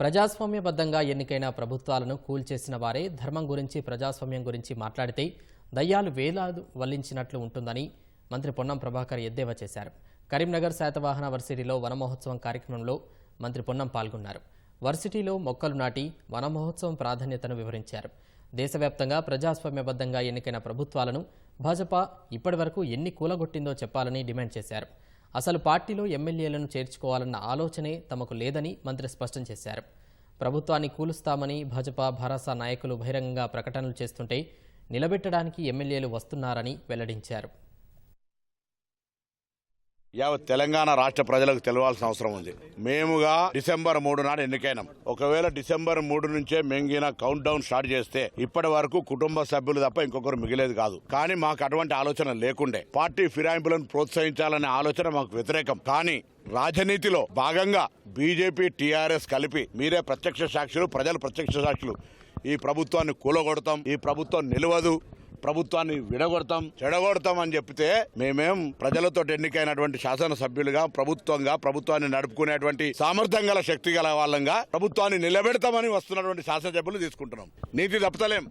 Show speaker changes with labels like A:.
A: ప్రజాస్వామ్యబద్ధంగా ఎన్నికైన ప్రభుత్వాలను కూల్చేసిన వారే ధర్మం గురించి ప్రజాస్వామ్యం గురించి మాట్లాడితే దయ్యాలు వేలాలు వల్లించినట్లు ఉంటుందని మంత్రి పొన్నం ప్రభాకర్ ఎద్దేవా చేశారు. కరీంనగర్ శాతవాహన వర్సిటీలో వనమహోత్సవం కార్యక్రమంలో మంత్రి పొన్నం పాల్గొన్నారు. వర్సిటీలో మొక్కలు నాటి వనమహోత్సవం ప్రాధాన్యతను వివరించారు. దేశవ్యాప్తంగా ప్రజాస్వామ్యబద్ధంగా ఎన్నికైన ప్రభుత్వాలను భాజపా ఇప్పటివరకు ఎన్ని కూలగొట్టిందో చెప్పాలని డిమాండ్ చేశారు. అసలు పార్టీలో ఎమ్మెల్యేలను చేర్చుకోవాలన్న ఆలోచనే తమకు లేదని మంత్రి స్పష్టం చేశారు. ప్రభుత్వాన్ని కూలుస్తామని భాజపా భరోసా నాయకులు బహిరంగంగా ప్రకటనలు చేస్తుంటే నిలబెట్టడానికి ఎమ్మెల్యేలు వస్తున్నారని వెల్లడించారు.
B: యావత్ తెలంగాణ రాష్ట్ర ప్రజలకు తెలవాల్సిన అవసరం ఉంది. మేముగా డిసెంబర్ మూడు నాడు ఎన్నికైనాం. ఒకవేళ డిసెంబర్ మూడు నుంచే మెంగిన కౌంట్ డౌన్ స్టార్ట్ చేస్తే ఇప్పటి వరకు కుటుంబ సభ్యులు తప్ప ఇంకొకరు మిగిలేదు కాదు. కానీ మాకు అటువంటి ఆలోచన లేకుండే. పార్టీ ఫిరాయింపులను ప్రోత్సహించాలనే ఆలోచన మాకు వ్యతిరేకం. కానీ రాజనీతిలో భాగంగా బీజేపీ టీఆర్ఎస్ కలిపి మీరే ప్రత్యక్ష సాక్షులు ప్రజలు ప్రత్యక్ష సాక్షులు. ఈ ప్రభుత్వాన్ని కూలగొడతాం. ఈ ప్రభుత్వం నిలవదు. ప్రభుత్వాన్ని విడగొడతాం. చెడగొడతాం అని చెప్తే మేమేం ప్రజలతో ఎన్నికైనటువంటి శాసనసభ్యులుగా ప్రభుత్వంగా ప్రభుత్వాన్ని నడుపుకునేటువంటి సామర్థ్యం గల శక్తి గల వాళ్ళంగా ప్రభుత్వాన్ని నిలబెడతామని వస్తున్నటువంటి శాసనసభ్యులు తీసుకుంటున్నాం. నీతి తప్పతలేం.